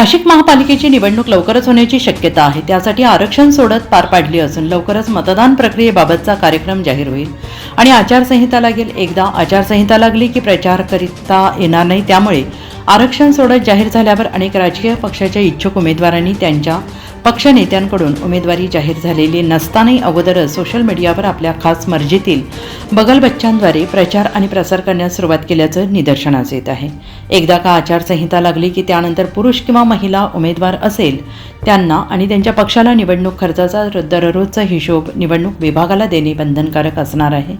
नाशिक महापालिकेची निवडणूक लवकरच होण्याची शक्यता आहे. त्यासाठी आरक्षण सोडत पार पाडली असून लवकरच मतदान प्रक्रियेबाबतचा कार्यक्रम जाहीर होईल. आणि आचारसंहिता लागेल. एकदा आचारसंहिता लागली की प्रचार करीता येणार नाही. त्यामुळे आरक्षण सोडत जाहीर झाल्यावर अनेक राजकीय पक्षाच्या इच्छुक उमेदवारांनी त्यांच्या पक्षनेत्यांकडून उमेदवारी जाहीर झालेली नसतानाही अगोदरच सोशल मीडियावर आपल्या खास मर्जीतील बगलबच्चांद्वारे प्रचार आणि प्रसार करण्यास सुरुवात केल्याचं निदर्शनास येत आहे. एकदा का आचारसंहिता लागली की त्यानंतर पुरुष किंवा महिला उमेदवार असेल त्यांना आणि त्यांच्या पक्षाला निवडणूक खर्चाचा दररोजचा हिशोब निवडणूक विभागाला देणे बंधनकारक असणार आहे.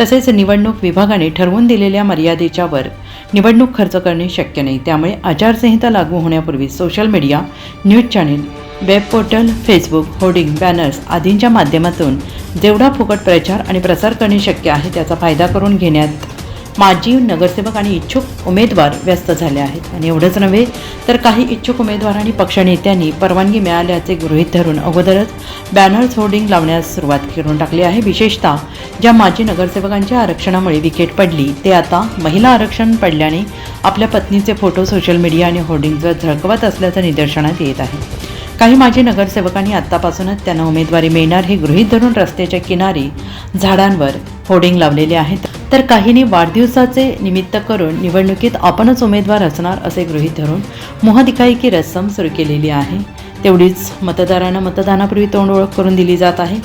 तसेच निवडणूक विभागाने ठरवून दिलेल्या मर्यादेच्या वर निवडणूक खर्च करणे शक्य नाही. त्यामुळे आचारसंहिता लागू होण्यापूर्वी social media news channel web portal Facebook hoarding banners आदींच्या माध्यमातून जेवढा फुकट प्रचार आणि प्रसार करणे शक्य आहे त्याचा फायदा करून घेण्यात माजी नगरसेवक आणि इच्छुक उमेदवार व्यस्त झाले आहेत. आणि एवढंच नव्हे तर काही इच्छुक उमेदवार आणि पक्षनेत्यांनी परवानगी मिळाल्याचे गृहीत धरून अगोदरच बॅनर्स होर्डिंग लावण्यास सुरुवात करून टाकली आहे. विशेषतः ज्या माजी नगरसेवकांच्या आरक्षणामुळे विकेट पडली ते आता महिला आरक्षण पडल्याने आपल्या पत्नीचे फोटो सोशल मीडिया आणि होर्डिंगवर झळकवत असल्याचं निदर्शनात येत आहे. काही माजी नगरसेवकांनी आत्तापासूनच त्यांना उमेदवारी मिळणार हे गृहीत धरून रस्त्याच्या किनारी झाडांवर होर्डिंग लावलेले आहेत. तर काहींनी वाढदिवसाचे निमित्त करून निवडणुकीत आपणच उमेदवार असणार असे गृहीत धरून मोहदिकाई की रस्सम सुरू केलेली आहे. तेवढीच मतदारांना मतदानापूर्वी तोंड ओळख करून दिली जात आहे.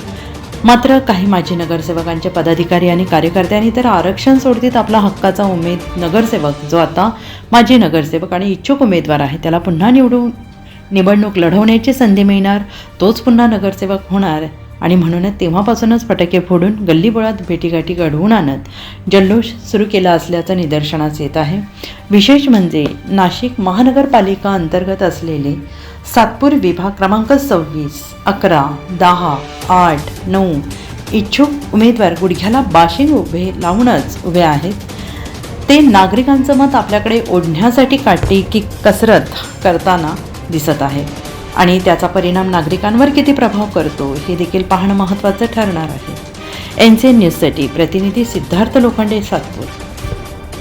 मात्र काही माजी नगरसेवकांचे पदाधिकारी आणि कार्यकर्त्यांनी तर आरक्षण सोडतीत आपला हक्काचा उमेद नगरसेवक जो आता माजी नगरसेवक आणि इच्छुक उमेदवार आहे त्याला पुन्हा निवडून निवडणूक लढवण्याची संधी मिळणार तोच पुन्हा नगरसेवक होणार. आणि म्हणूनच तेव्हापासूनच फटाके फोडून गल्लीबोळात भेटीगाठी घडवून आणत जल्लोष सुरू केला असल्याचं निदर्शनास येत आहे. विशेष म्हणजे नाशिक महानगरपालिका अंतर्गत असलेले सातपूर विभाग क्रमांक सव्वीस अकरा दहा आठ नऊ इच्छुक उमेदवार गुडघ्याला बाशिंग उभे लावूनच उभे आहेत. ते नागरिकांचं मत आपल्याकडे ओढण्यासाठी काढते की कसरत करताना दिसत आहे. आणि त्याचा परिणाम नागरिकांवर किती प्रभाव करतो हे देखील पाहणं महत्त्वाचं ठरणार आहे. एन सी एन न्यूजसाठी प्रतिनिधी सिद्धार्थ लोखंडे सातपूर.